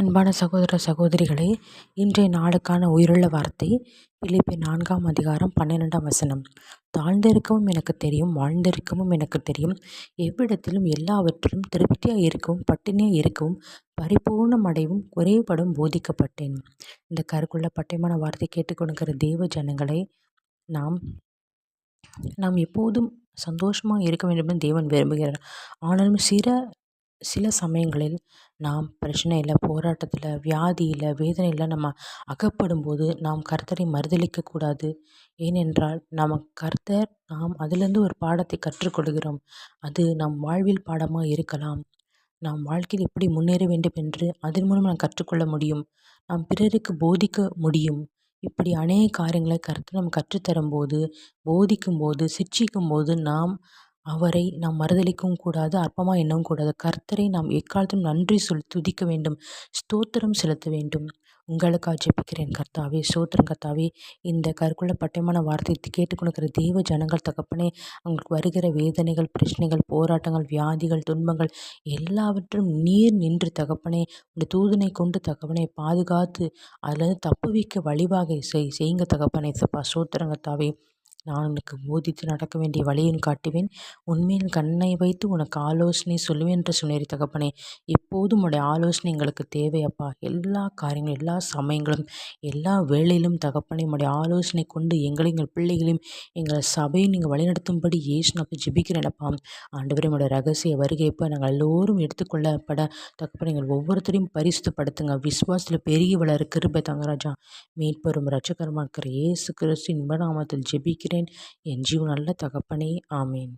அன்பான சகோதர சகோதரிகளே இன்றைய நாளுக்கான உயிருள்ள வார்த்தை பிலிப்பி நான்காம் அதிகாரம் பன்னிரெண்டாம் வசனம். தாழ்ந்திருக்கவும் எனக்கு தெரியும் வாழ்ந்திருக்கவும் எனக்கு தெரியும். எவ்விடத்திலும் எல்லாவற்றிலும் திருப்தியாக இருக்கவும் பட்டினியாக இருக்கவும் பரிபூர்ணம் அடைவும் குறைபடும் போதிக்கப்பட்டேன். இந்த கருக்குள்ள பட்டயமான வார்த்தை கேட்டுக்கொடுக்கிற தேவ ஜனங்களை நாம் நாம் எப்போதும் சந்தோஷமாக இருக்க வேண்டும் என்று தேவன் விரும்புகிறார். ஆனாலும் சில சில சமயங்களில் நாம் பிரச்சனையில் போராட்டத்தில் வியாதியில் வேதனையில் நம்ம அகப்படும்போது நாம் கர்த்தரை மறுதளிக்கக்கூடாது. ஏனென்றால் நம்ம கர்த்தர் நாம் அதிலிருந்து ஒரு பாடத்தை கற்றுக்கொள்கிறோம். அது நம் வாழ்வில் பாடமாக இருக்கலாம். நாம் வாழ்க்கையில் எப்படி முன்னேற வேண்டும் என்று அதன் மூலம் நாம் கற்றுக்கொள்ள முடியும். நாம் பிறருக்கு போதிக்க முடியும். இப்படி அநேக காரியங்களை கருத்து நம்ம கற்றுத்தரும்போது போதிக்கும்போது சிட்சிக்கும்போது நாம் அவரை நாம் மறுதளிக்கவும் கூடாது அற்பமாக எண்ணவும் கூடாது. கர்த்தரை நாம் எக்காலத்திலும் நன்றி சொல் துதிக்க வேண்டும் ஸ்தோத்திரம் செலுத்த வேண்டும். உங்களுக்காக ஜெபிக்கிறேன் கர்த்தாவே சோத்திரம் கர்த்தாவே. இந்த கருக்குள்ள பட்டயமான வார்த்தையை கேட்டுக்கொடுக்கிற தெய்வ ஜனங்கள் தகப்பனே அவங்களுக்கு வருகிற வேதனைகள் பிரச்சனைகள் போராட்டங்கள் வியாதிகள் துன்பங்கள் எல்லாவற்றும் நீர் நின்று தகப்பனே இந்த தூதனை கொண்டு தகப்பனை பாதுகாத்து அதில் தப்பு வைக்க வழிவாக செய் செய்யுங்க தகப்பனே சப்பா ஸ்தோத்திரம் கர்த்தாவே. நான் உனக்கு போதித்து நடக்க வேண்டிய வழியும் காட்டுவேன். உண்மையில் கண்ணை வைத்து உனக்கு ஆலோசனை சொல்லுவேன் என்று சொன்னீர் தகப்பனே. எப்போதும் உடைய ஆலோசனை எங்களுக்கு தேவையப்பா எல்லா காரியங்களும் எல்லா சமயங்களும் எல்லா வேலையிலும் தகப்பனே உடைய ஆலோசனை கொண்டு எங்களையும் எங்கள் பிள்ளைகளையும் எங்கள் சபையை நீங்கள் வழிநடத்தும்படி ஏசு நான் ஜிபிக்கிறேனப்பா ஆண்டவரே உடைய ரகசிய வருகைப்போ நாங்கள் எல்லோரும் எடுத்துக்கொள்ளப்பட தகப்பனே எங்கள் ஒவ்வொருத்தரையும் பரிசுத்தப்படுத்துங்க. விஸ்வாசத்தில் பெரிய வளர கிருபை தங்கராஜா மீட்பெரும் ரச்சகரமாக இருக்கிற ஏசு கிறிஸ்து இன்பநாமத்தில் ஜெபிக்கிறேன். என் ஜீவன் நல்ல தகப்பனே. ஆமேன்.